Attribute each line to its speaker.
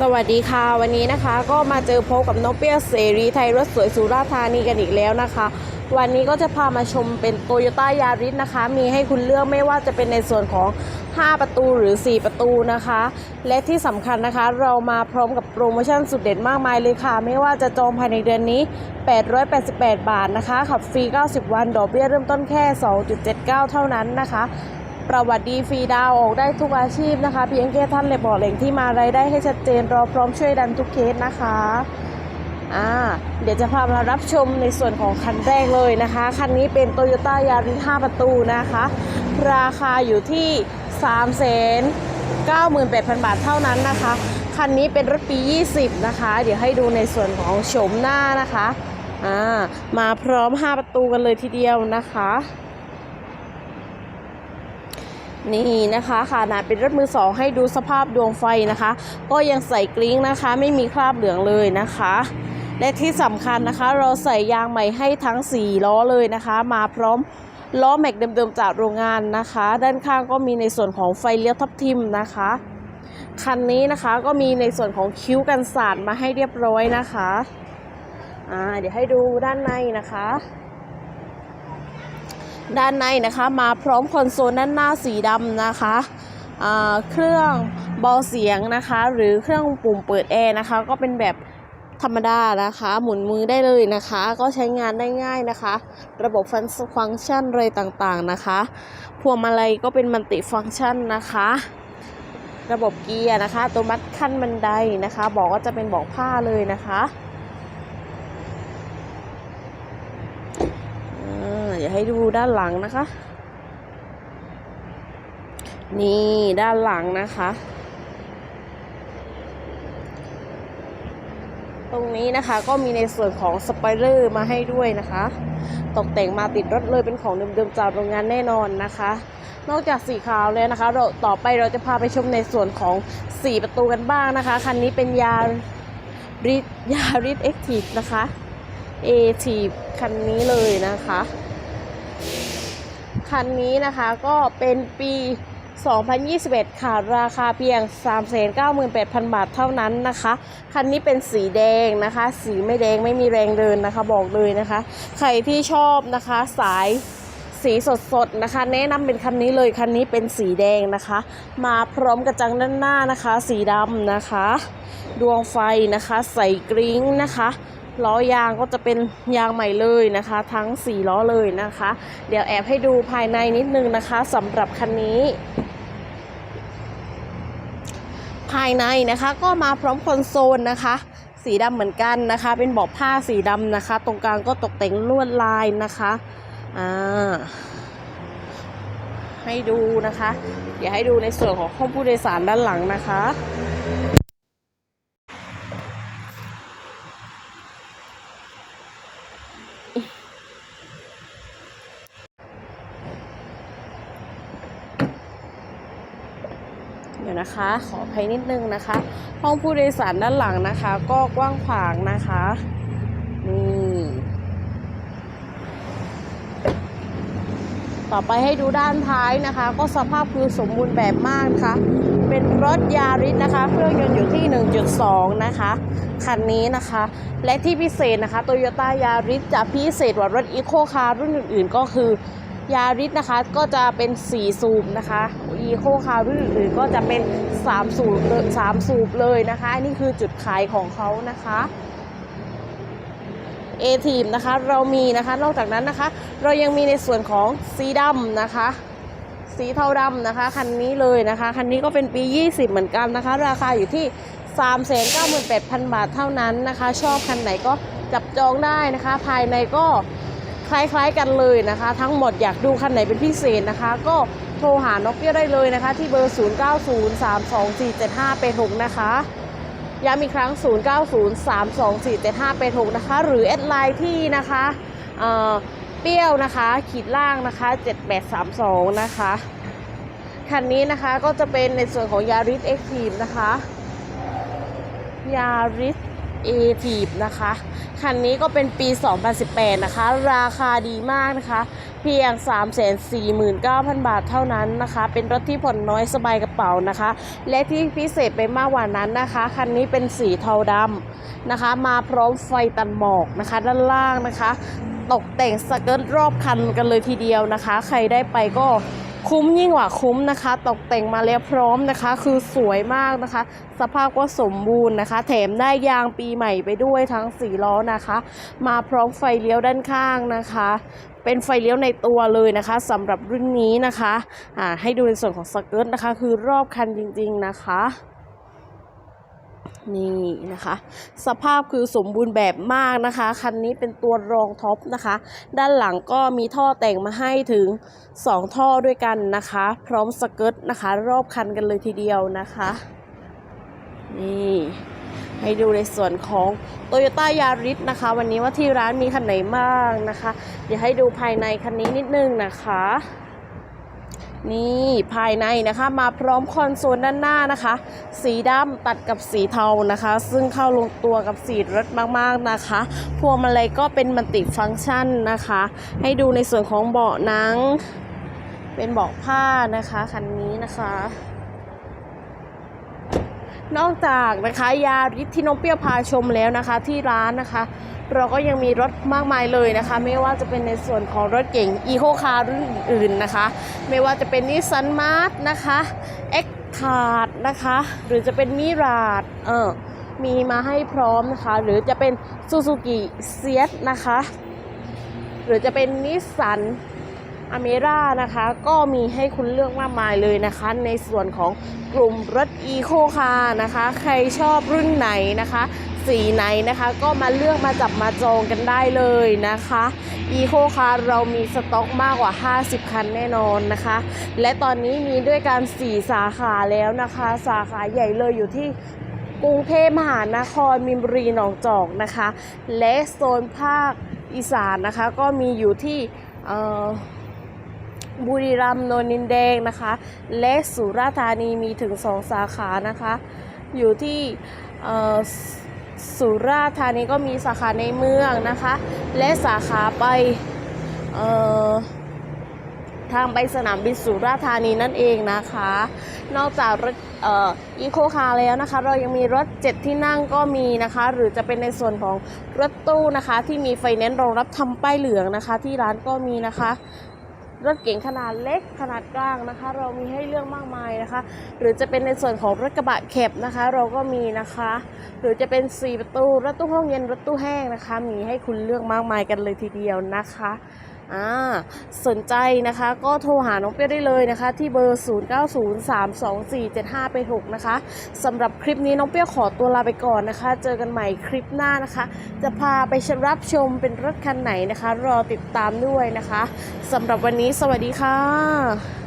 Speaker 1: สวัสดีค่ะวันนี้นะคะก็มาเจอพบกับน้องเปียเสรีไทยรถสวยสุราธานีกันอีกแล้วนะคะ วันนี้ก็จะพามาชมเป็นโตโยต้ายาริสนะคะ มีให้คุณเลือกไม่ว่าจะเป็นในส่วนของ 5 ประตูหรือ 4 ประตูนะคะ และที่สำคัญนะคะเรามาพร้อมกับโปรโมชั่นสุดเด็ดมากมายเลยค่ะ ไม่ว่าจะจองภายในเดือนนี้ 888 บาทนะคะขับฟรี 90 วันดอกเบี้ยเริ่มต้นแค่ 2.79 เท่านั้นนะคะ ประวัติดีฟรีดาวออกได้ทุกอาชีพนะคะ เพียงแค่ท่านเลยบอกแหล่งที่มารายได้ให้ชัดเจนรอพร้อมช่วยดันทุกเคสนะคะอ่าเดี๋ยวจะพามารับชมในส่วนของคันแรกเลยนะคะ คันนี้เป็น Toyota Yaris 5 ประตูนะคะ ราคาอยู่ที่3 9 8 0 0 0 บาทเท่านั้นนะคะ คันนี้เป็นรถปี 20 นะคะ เดี๋ยวให้ดูในส่วนของโฉมหน้านะคะอ่ามาพร้อม 5 ประตูกันเลยทีเดียวนะคะ นี่นะคะขนาดเป็นรถมือสองให้ดูสภาพดวงไฟนะคะ ก็ยังใส่กริ้งนะคะ ไม่มีคราบเหลืองเลยนะคะ และที่สำคัญนะคะ เราใส่ยางใหม่ให้ทั้ง 4 ล้อเลยนะคะ มาพร้อมล้อแม็กเดิมๆจากโรงงานนะคะ ด้านข้างก็มีในส่วนของไฟเลี้ยวทับทิมนะคะ คันนี้นะคะก็มีในส่วนของคิ้วกันสาดมาให้เรียบร้อยนะคะอ่าเดี๋ยวให้ดูด้านในนะคะ ด้านในนะคะมาพร้อมคอนโซลด้านหน้าสีดำนะคะเครื่องเบาเสียงนะคะ หรือเครื่องปุ่มเปิดแอร์นะคะ ก็เป็นแบบธรรมดานะคะ หมุนมือได้เลยนะคะ ก็ใช้งานได้ง่ายนะคะ ระบบฟังฟังก์ชันอะไรต่างๆนะคะพวงมาลัยก็เป็นมัลติฟังก์ชันนะคะ ระบบเกียร์นะคะ ตัวมัดขั้นบันไดนะคะ บอกว่าจะเป็นบอกผ้าเลยนะคะ อ่าเดี๋ยวให้ดูด้านหลังนะคะ นี่ด้านหลังนะคะ ตรงนี้นะคะก็มีในส่วนของสไปเลอร์มาให้ด้วยนะคะ ตกแต่งมาติดรถเลยเป็นของเดิมๆจากโรงงานแน่นอนนะคะ นอกจากสีขาวแล้วนะคะ เราต่อไปเราจะพาไปชมในส่วนของ4ประตูกันบ้างนะคะ คันนี้เป็นยาริยาริสเอ็กทีฟนะคะเอทีคันนี้เลยนะคะ คันนี้นะคะก็เป็นปี 2021 ค่ะ ราคาเพียง 398,000 บาทเท่านั้นนะคะ คันนี้เป็นสีแดงนะคะ สีไม่แดงไม่มีแรงเดินนะคะ บอกเลยนะคะ ใครที่ชอบนะคะสายสีสดๆนะคะ แนะนำเป็นคันนี้เลยคันนี้เป็นสีแดงนะคะ มาพร้อมกระจังด้านหน้านะคะ สีดำนะคะ ดวงไฟนะคะ ใส่กริ้งนะคะ ล้อยางก็จะเป็นยางใหม่เลยนะคะ ทั้ง 4 ล้อเลยนะคะ เดี๋ยวแอบให้ดูภายในนิดนึงนะคะสำหรับคันนี้ ภายในนะคะก็มาพร้อมคอนโซลนะคะสีดำเหมือนกันนะคะ เป็นเบาะผ้าสีดำนะคะ ตรงกลางก็ตกแต่งลวดลายนะคะอ่าให้ดูนะคะ เดี๋ยวให้ดูในส่วนของห้องผู้โดยสารด้านหลังนะคะ นะคะ ขออภัยนิดนึงนะคะ ห้องผู้โดยสารด้านหลังนะคะ ก็กว้างขวางนะคะนี่ต่อไปให้ดูด้านท้ายนะคะ ก็สภาพคือสมบูรณ์แบบมากนะคะเป็นรถยาริสนะคะ เครื่องยนต์อยู่ที่ 1.2 นะคะ คันนี้นะคะ และที่พิเศษนะคะโตโยต้ายาริสจะพิเศษกว่ารถอีโคคาร์รุ่นอื่นๆ ก็คือยาริสนะคะก็จะเป็น4สูบนะคะ อีโคคาร์รุ่นอื่นก็จะเป็น 3 สูบ3สูบเลยนะคะอันนี่คือจุดขายของเขานะคะเอทีมนะคะเรามีนะคะนอกจากนั้นนะคะ เรายังมีในส่วนของสีดำนะคะสีเทาดำนะคะ คันนี้เลยนะคะ คันนี้ก็เป็นปี 20 เหมือนกันนะคะ ราคาอยู่ที่ 398,000 บาทเท่านั้นนะคะ ชอบคันไหนก็จับจองได้นะคะ ภายในก็คล้ายๆกันเลยนะคะ ทั้งหมดอยากดูคันไหนเป็นพิเศษนะคะ ก็ โทรหานกเปี้ยได้เลยนะคะ ที่เบอร์ 0903247586นะคะย้ำอีกครั้ง 0903247586นะคะ หรือแอดไลน์ที่นะคะเอ่อเปรี้ยวนะคะขีดล่างนะคะ 7832 นะคะคันนี้นะคะก็จะเป็นในส่วนของ Yaris Active นะคะ Yaris a t i v e นะคะ คันนี้ก็เป็นปี 2018 นะคะ ราคาดีมากนะคะ เพียง 349,000 บาทเท่านั้นนะคะ เป็นรถที่ผ่อนน้อยสบายกระเป๋านะคะ และที่พิเศษไปมากกว่านั้นนะคะ คันนี้เป็นสีเทาดำนะคะ มาพร้อมไฟตันหมอกนะคะ ด้านล่างนะคะ ตกแต่งสเกิร์ตรอบคันกันเลยทีเดียวนะคะ ใครได้ไปก็ คุ้มยิ่งกว่าคุ้มนะคะ ตกแต่งมาแล้วพร้อมนะคะ คือสวยมากนะคะ สภาพก็สมบูรณ์นะคะ แถมได้ยางปีใหม่ไปด้วยทั้งสี่ล้อนะคะ มาพร้อมไฟเลี้ยวด้านข้างนะคะ เป็นไฟเลี้ยวในตัวเลยนะคะสำหรับรุ่นนี้นะคะอ่าให้ดูในส่วนของสเกิร์ตนะคะ คือรอบคันจริง ๆนะคะ นี่นะคะ สภาพคือสมบูรณ์แบบมากนะคะ คันนี้เป็นตัวรองท็อปนะคะ ด้านหลังก็มีท่อแต่งมาให้ถึง 2 ท่อด้วยกันนะคะ พร้อมสเกิร์ตนะคะ รอบคันกันเลยทีเดียวนะคะ นี่ให้ดูในส่วนของ Toyota Yaris นะคะ วันนี้ว่าที่ร้านมีคันไหนบ้างนะคะ เดี๋ยวให้ดูภายในคันนี้นิดนึงนะคะ นี่ภายในนะคะมาพร้อมคอนโซลด้านหน้านะคะ สีดำตัดกับสีเทานะคะ ซึ่งเข้าลงตัวกับสีรถมากๆนะคะ พวงมาลัยก็เป็นมัลติฟังก์ชันนะคะ ให้ดูในส่วนของเบาะหนัง เป็นเบาะผ้านะคะ คันนี้นะคะ นอกจากนะคะยาริสที่น้องเปรี้ยวพาชมแล้วนะคะที่ร้านนะคะ เราก็ยังมีรถมากมายเลยนะคะ ไม่ว่าจะเป็นในส่วนของรถเก๋งอีโคคาร์รุ่นอื่นนะคะ ไม่ว่าจะเป็นนิสสันมาร์นะคะเอ็กคาร์ดนะคะ หรือจะเป็นมิราดเออมีมาให้พร้อมนะคะ หรือจะเป็นซูซูกิเซียสนะคะ หรือจะเป็นนิสสัน อเมร่านะคะ ก็มีให้คุณเลือกมากมายเลยนะคะ ในส่วนของกลุ่มรถอีโคคาร์นะคะ ใครชอบรุ่นไหนนะคะ สีไหนนะคะก็มาเลือกมาจับมาจองกันได้เลยนะคะอีโคคาร์เรามีสต็อกมากกว่า 50 คันแน่นอนนะคะ และตอนนี้มีด้วยกัน4สาขาแล้วนะคะ สาขาใหญ่เลยอยู่ที่กรุงเทพมหานครมีนบุรีหนองจอกนะคะ และโซนภาคอีสานนะคะ ก็มีอยู่ที่เอ่อ บุรีรัมย์โนนดินแดงนะคะ และสุราษฎร์ธานีมีถึง 2 สาขานะคะ อยู่ที่สุราษฎร์ธานีก็มีสาขาในเมืองนะคะ และสาขาไปทางไปสนามบินสุราษฎร์ธานีนั่นเองนะคะ นอกจากรถอีโคคาร์แล้วนะคะ เรายังมีรถ7ที่นั่งก็มีนะคะ หรือจะเป็นในส่วนของรถตู้นะคะ ที่มีไฟแนนซ์รองรับทำป้ายเหลืองนะคะ ที่ร้านก็มีนะคะ รถเก๋งขนาดเล็กขนาดกลางนะคะ เรามีให้เลือกมากมายนะคะ หรือจะเป็นในส่วนของรถกระบะแคบนะคะ เราก็มีนะคะ หรือจะเป็น 4 ประตูรถตู้ห้องเย็นรถตู้แห้งนะคะ มีให้คุณเลือกมากมายกันเลยทีเดียวนะคะ อ่าสนใจนะคะก็โทรหาน้องเปี้ยได้เลยนะคะ ที่เบอร์ 09032475ไป6นะคะสำหรับคลิปนี้น้องเปี้ยขอตัวลาไปก่อนนะคะ เจอกันใหม่คลิปหน้านะคะ จะพาไปชรับชมเป็นรถคันไหนนะคะ รอติดตามด้วยนะคะสำหรับวันนี้สวัสดีค่ะ